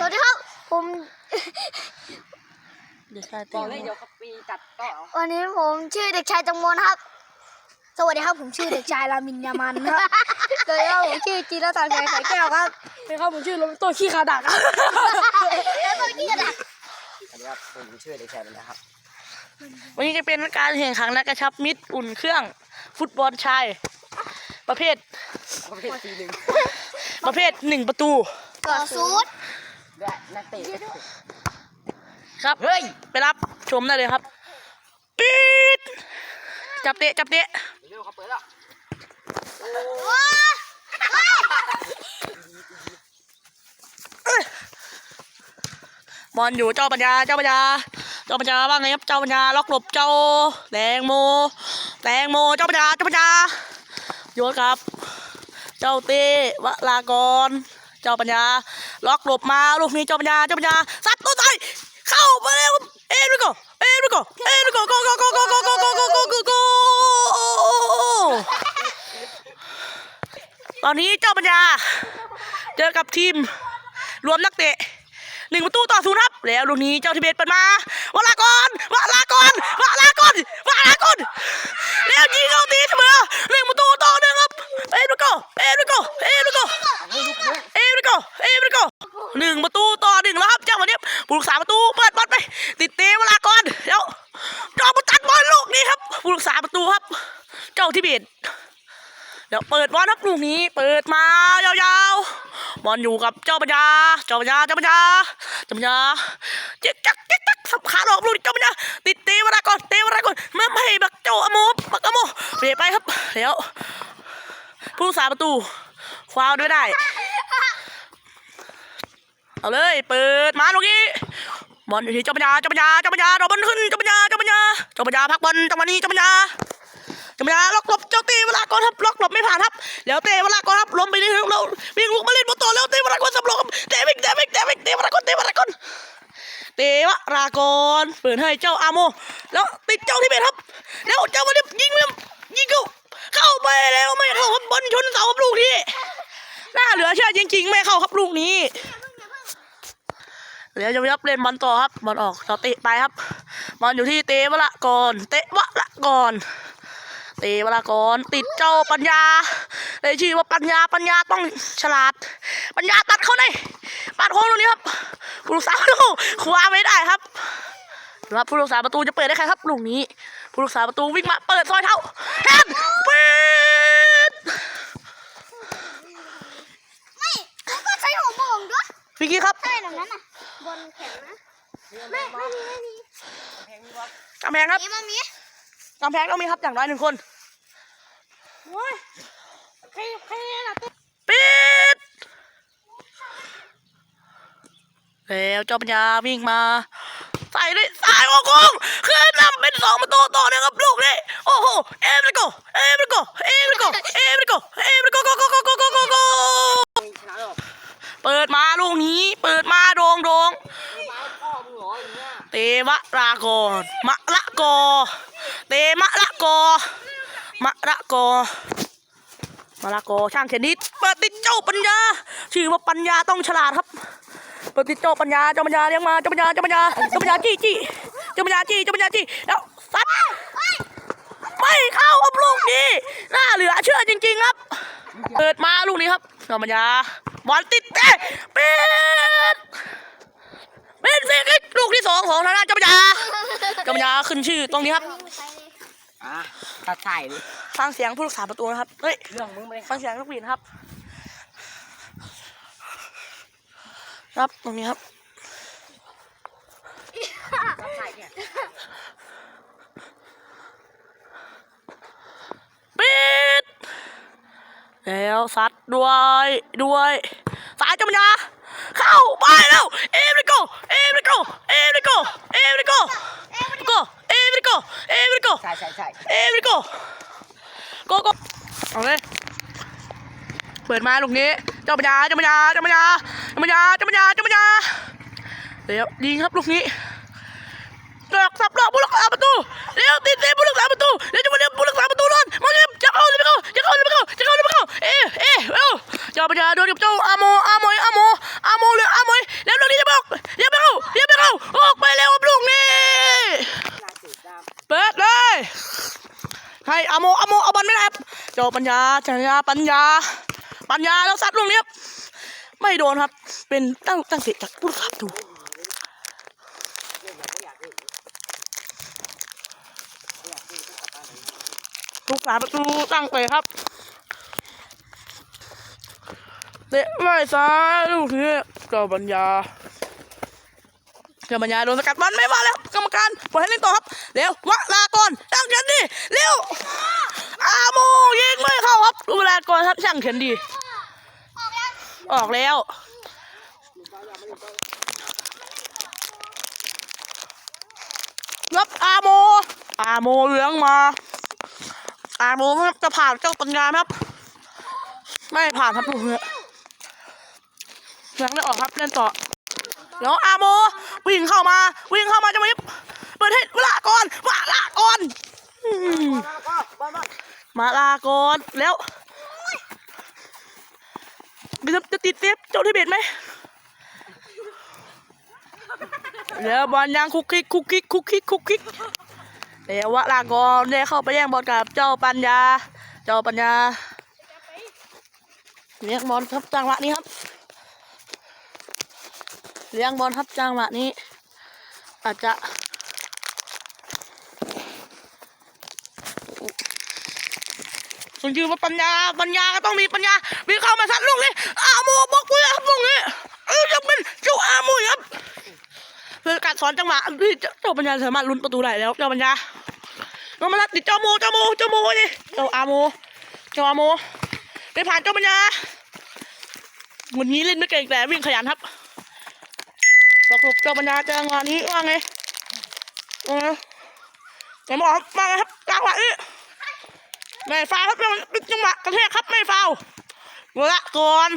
สวัสดีครับ ผมเด็กชายบตีอกเลยเดี๋ยวเขาปีจัดก็เอาวันนี้ผมชื่อเด็กชายจังมนครับ สวัสดีครับผมชื่อเด็กชายรามินยามันครับสวัสดีครับผมชื่อจีรศักดิ์ชัยสายแก้วครับเป็นครับผมชื่อโรเบโต้ขี้ขาดักครับแล้วก็ที่กระดาษสวัสดีครับผมชื่อเด็กชายบรรดาครับ วันนี้จะเป็นการแข่งขันและกระชับมิตรอุ่นเครื่อง ฟุตบอลชาย ประเภทประเภททีหนึ่งประเภทหนึ่งประตูต่อซูด และนักเตะครับเฮ้ยไปรับชมได้เลยครับปี๊ดจับเตะจับเตะเร็วเขาเปิดแล้วบอลอยู่เจ้าปัญญาเจ้าปัญญาเจ้าปัญญาว่าไงครับเจ้าปัญญาล็อกหลบเจ้าแตงโมแตงโมเจ้าปัญญาเจ้าปัญญาโยนครับ เจ้าเต้วลากร เจ้าปัญญา ล็อกหลบมาลูกนี้เจ้าปัญญาเจ้าปัญญาซัดตัวใส่เข้าไปแล้วเอ็นริโกเอ็นริโกเอ็นริโกโกโกโกโกโกโกโกโกโกโกโกตอนนี้เจ้าปัญญา เจอกับทีมรวมนักเตะหนึ่งประตูต่อศูนย์ครับ แล้วลูกนี้เจ้าทิเบตเปิดมาวลาก เดี๋ยวเปิดบอลครับลูกนี้เปิดมายาวๆบอลอยู่กับเจ้าปัญญาเจ้าปัญญาเจ้าปัญญาเจ้าปัญญาเจ๊กจักเจ๊กจักสับขาหลอกลูกนี้เจ้าปัญญาติดเตะเวลาก่อนเตะเวลาก่อนไม่ไม่บักเจ้าอโมบักอโมเปลี่ยนไปครับเดี๋ยวผู้รักษาประตูฟาวด้วยได้ เอาเลย เปิดมาลูกนี้บอลอยู่ที่เจ้าปัญญาเจ้าปัญญาเจ้าปัญญาเราบอลขึ้นเจ้าปัญญาเจ้าปัญญาเจ้าปัญญาพักบอลจังหวะนี้เจ้าปัญญา จ้าปัญญาล็อกหลบเจ้าตีเวลาก่อนครับล็อกหลบไม่ผ่านครับแล้วเตะเวลาก่อนครับล้มไปนี่เราวิ่งลุกมาเล่นบอลต่อแล้วเตะเวลาก่อนสำรองเตะวิ่งเตะวิ่งเตะวิ่งเตะเวลาก่อนเตะเวลาก่อนเตะวลากอนเปิดให้เจ้าอาโม แล้วติดเจ้าที่เบสครับ แล้วเจ้าวันนี้ยิงเริ่มยิงเข้าเข้าไปแล้วไม่เข้าครับบอลชนเสาครับลูกนี้น่าเหลือเชื่อจริงๆ ไม่เข้าครับลูกนี้เดี๋ยวจะไปรับเล่นบอลต่อครับบอลออกต่อเตะไปครับบอลอยู่ที่เตะวะละก่อน เตะวะละก่อน เตะวะละก่อนติดเจ้าปัญญาได้ชื่อว่าปัญญาปัญญาต้องฉลาด ปัญญาตัดเข้าในปัดโค้งตรงนี้ครับผู้รักษาประตูคว้าไม่ได้ครับแล้วผู้รักษาประตูจะเปิดได้ใครครับลูกนี้ ผู้รักษาประตูวิ่งมาเปิดซอยเท้าแฮนด์ปิดไม่ผมก็ใช้หัวโมงด้วยฟิกกี้ครับใช่แบบนั้นน่ะบนแข็งนะไม่ไม่มีไม่มีแพงนี่วะกำแพงครับนี่มันมี กำแพงต้องมีครับอย่างน้อยหนึ่งคนปิดแล้วเจ้าปัญญาวิ่งมา ใส่ด้วยสายโอ้กุ้งขึ้นนำเป็นสองประตูต่อเนี่ยครับลูกนี่โอ้โหเอ็มริโกเอ็มริโกเอ็มริโกเอ็มริโกเอ็มริโกโกโกโกโกโกโกเปิดมาลูกนี้ เปิดมาโดงโดงเตวะลากรมะละกร กอมะละกอช่างเทนนิสเปิดติดเจ้าปัญญา ชื่อว่าปัญญาต้องฉลาดครับเปิดติดเจ้าปัญญาเจ้าปัญญาเลี้ยงมาเจ้าปัญญาเจ้าปัญญาเจ้าปัญญาจี้จี้เจ้าปัญญาจี้เจ้าปัญญาจี้แล้วซัดไม่เข้าครับลูกนี้น่าเหลือเชื่อจริง ๆ ครับ เปิดมาลูกนี้ครับเจ้าปัญญาบอลติดเตะปิดเป็นเฟกลูกที่สองของทางด้านเจ้าปัญญาเจ้าปัญญาขึ้นชื่อตรงนี้ครับอะตัดใส่ ฟังเสียงผู้รักษาประตูนะครับเฮ้ยเรื่องมึงไม่ได้ฟังเสียงลูกหวีดนะครับ ครับตรงนี้ครับตัดใส่เนี่ยปิดแล้วซัดด้วยด้วยสายเจ้าปัญญาเข้าไปแล้วเอฟริโกเอฟริโกเอฟริโกเอฟริโกเอฟริโกเอฟริโกเอฟริโกใช่ใช่ใช่เอริโก โกโกเอาเลย เปิดมาลูกนี้ เจ้าปัญญาเจ้าปัญญาเจ้าปัญญาเจ้าปัญญาเจ้าปัญญาเจ้าปัญญาเดี๋ยวยิงครับลูกนี้หลอกสับหลอกผู้รักษาประตูเร็วติดเซฟผู้รักษาประตูเร็วจะมาเร็วผู้รักษาประตูล้นมาเร็วจะเข้าหรือไม่เข้าจะเข้าหรือไม่เข้าจะเข้าหรือไม่เข้าเอ๊ะเอ๊ะเร็วเจ้าปัญญาโดนกับเจ้าอาโมอาโมยอาโมอาโมเลยอาโมยแล้ว ลูกนี้ญาปัญญาปัญญา ปัญญาแล้วซัดลูกนี้ครับไม่โดนครับ เป็นตั้งตั้งเตะจากผู้รับถูลูกหลาประตูตั้งเตะครับเตะไม่ซ้ายลูกนี้เจ้าปัญญาเจ้าปัญญาโดนสกัดบอลไม่ว่าแล้วกรรมการปล่อยให้เล่นต่อครับเร็ววะลาก่อนตั้งกันดิเร็ว มยิงไม่เข้าครับเวลาก่อนครับช่างเขียนดี ออกแล้ว รับอาโม อาโมเลี้ยงมา อาโมครับจะผ่านเจ้าปัญญาไหมครับ ไม่ผ่านครับลูกเนี่ยยังไม่ออกครับเล่นต่อ แล้วอาโม วิ่งเข้ามา วิ่งเข้ามาจะมายิบเปิดให้เวลาก่อนมาลาก่อนอืม มาลาก่อนแล้วจะจะติดเซฟเจ้าที่เบ็ดไหมแล้วบอลยังคุกคิกคุกคิกคุกคิกคุกคิกเดี๋ยววะลากอนได้เข้าไปแย่งบอลกับเจ้าปัญญา เจ้าปัญญาเลี้ยงบอลครับจังหวะนี้ครับ เลี้ยงบอลครับจังหวะนี้ อาจจะ คุณชื่อว่าปัญญา ปัญญาก็ต้องมีปัญญาวิ่งเข้ามาซัดลูกนี้อาโมบอกเลยครับลูกนี้เออจะเป็นเจ้าอาโมครับคือการสอนจังหวะที่เจ้าปัญญาสามารถลุ้นประตูได้แล้วเจ้าปัญญาน้องมาลัดติดเจ้าโมเจ้าโมเจ้าโมดิเจ้าอาโมเจ้าอาโมไปผ่านเจ้าปัญญาวันนี้เล่นไม่เก่งแต่วิ่งขยันครับสรุปเจ้าปัญญาจังหวะนี้ว่าไงว่าไงไหนบอกครับว่าไงครับจังหวะนี้ ไม่ฟาวครับเป็นจังหวะกระแทกครับไม่ฟาวเวลาก่อน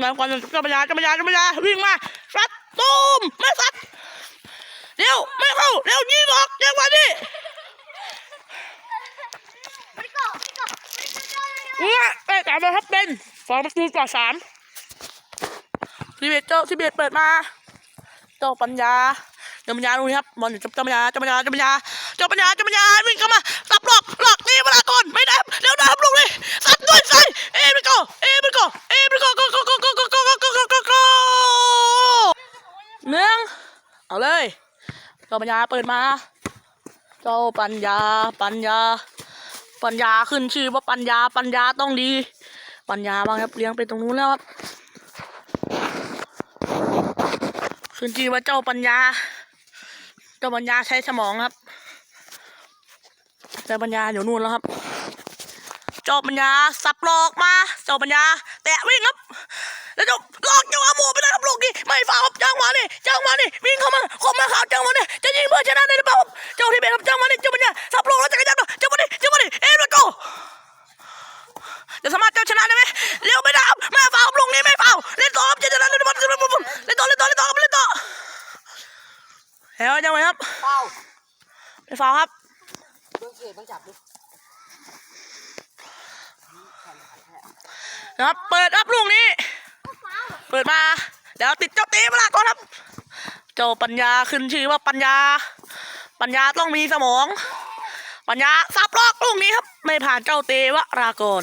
งานก่อนจ้าปัญญาจ้าปัญญาจ้าปัญญาวิ่งมาซัดตูมไม่ซัดเร็วไม่เข้าเร็วยิงออกจังหวะนี้เนี่ยเอ้ยแต่มาครับเป็นสองประตูต่อสามทีเบตเจ้าทีเบตเปิดมาเจ้าปัญญาเจ้าปัญญาดูนี่ครับบอลอยู่เจ้าปัญญาเจ้าปัญญาเจ้าปัญญาเจ้าปัญญาเจ้าปัญญาวิ่งเข้ามา ก่อนไม่ได้ครับเร็วนะครับลูกเลยสัดด้วยใส่เอ็มโกเอ็มโกเอ็มโกโกโกโกโกโกโกโกโกโกโกโกหนึ่งเอาเลยเจ้าปัญญาเปิดมา เจ้าปัญญาปัญญา ปัญญาขึ้นชื่อว่าปัญญาปัญญาต้องดี ปัญญาบ้างครับเลี้ยงไปตรงนู้นแล้วครับขึ้นชื่อว่าเจ้าปัญญา เจ้าปัญญาใช้สมองครับ เจ้าปัญญาอยู่นู่นแล้วครับเจ้าปัญญาสับหลอกมาเจ้าปัญญา แตะวิ่งครับ แล้วเจ้าหลอกเจ้าอาโมไปเลยครับลูกนี้ไม่ฟาวครับจังหวะนี่จังหวะนี่วิ่งเข้ามาคมมาข่าวจังหวะนี่จะยิงเพื่อชนะได้หรือเปล่าครับเจ้าที่เป็นครับจังหวะนี่เจ้าปัญญาสับหลอกแล้วจักรยานต่อจังหวะนี่จังหวะนี่เอ็นโกจะสามารถเจ้าชนะได้ไหมเร็วไม่ได้ครับไม่ฟาวครับลูกนี้ไม่ฟาวเล่นต่อครับจะชนะเล่นต่อเล่นต่อเล่นต่อเล่นต่อเล่นต่อครับเล่นต่อแล้วจังหวะครับเป้าไม่ฟาวครับ เองเขียนจับดินะครับเปิดรับลูกนี้ เปิดมา เดี๋ยวติดเจ้าตีมาละก่อนครับ เจ้าปัญญาขึ้นชื่อว่าปัญญา ปัญญาต้องมีสมอง ปัญญาสับลอกลูกนี้ครับ ไม่ผ่านเจ้าเตวรากร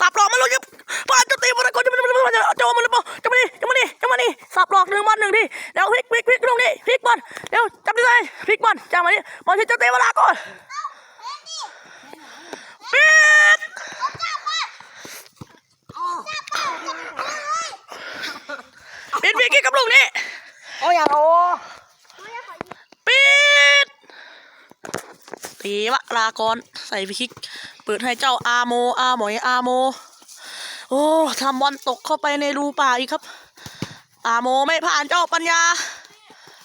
สับลอกมาลูกยิบผ่านเจ้าเตวรากรจะมาจะมาจะจะมาจะมาดิจะมาดิจะมาดิสับลอกหนึ่งบอลหนึ่งทีเดี๋ยวพลิกพลิกพลิกลูกนี้พลิกบอลเดี๋ยวจับได้เลยพลิกบอลจับมาดิบอลที่เจ้าเตวรากร ปิดปิดวิกกี้กับลูกนี้โอ้ยอย่าโอ้ปิดตีวะลากรใส่ฟิก เปิดให้เจ้าอาโม อาหมอยอาโม โอ้ทำบอลตกเข้าไปในรูป่าอีกครับ อาโมไม่ผ่านเจ้าปัญญา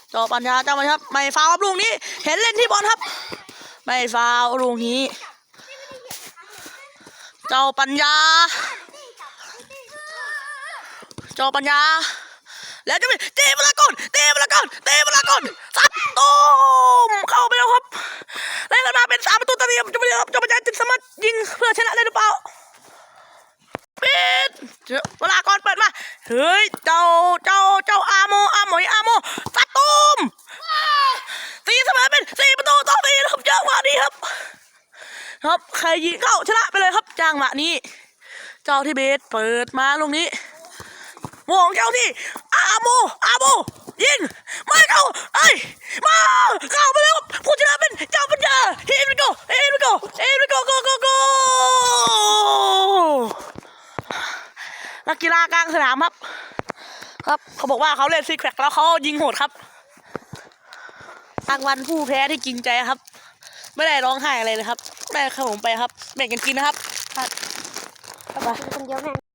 เจ้าปัญญาเจ้าปัญญาครับไม่ฟาวครับลูกนี้ เห็นเล่นที่บอลครับ ไม่ฟาวลูกนี้ เจ้าปัญญา เจ้าปัญญา แล้วจะมีตะมาละก่อนตะมาละก่อนตะมาละก่อนซัดตูมเข้าไปแล้วครับได้กันมาเป็นสามประตูตอเดียวจะไม่ได้ครับจะไม่ได้จะสามารถยิงเพื่อชนะได้หรือเปล่าปิดเวลาก่อนเปิดมาเฮ้ยเจ้าเจ้าเจ้าอาโมอาหมอยอาโมซัดตูมตีเสมอเป็นสี่ประตูต่อสี่นะ ครับเยอะกว่านี้ครยิงเข้าชนะไปเลยครับจังหวะนี้ เจ้าที่เบสเปิดมาลงนี้วงเจ้าที่อาโมอาโมยิงไม่เข้าเอ้มาเข้าไปแล้วผู้ชนะเป็นเจ้าปัญญาเฮนโกเฮนโกเฮนโกโกโกโกนักกีฬากลางสนามครับ ครับเขาบอกว่าเขาเล่นซีแควกแล้วเขายิงโหดครับรางวัลผู้แพ้ที่จริงใจครับ ไม่ได้ร้องไห้อะไรเลยครับ ได้ขนมไปครับแบ่งกันกินนะครับคนเดียวแม่ง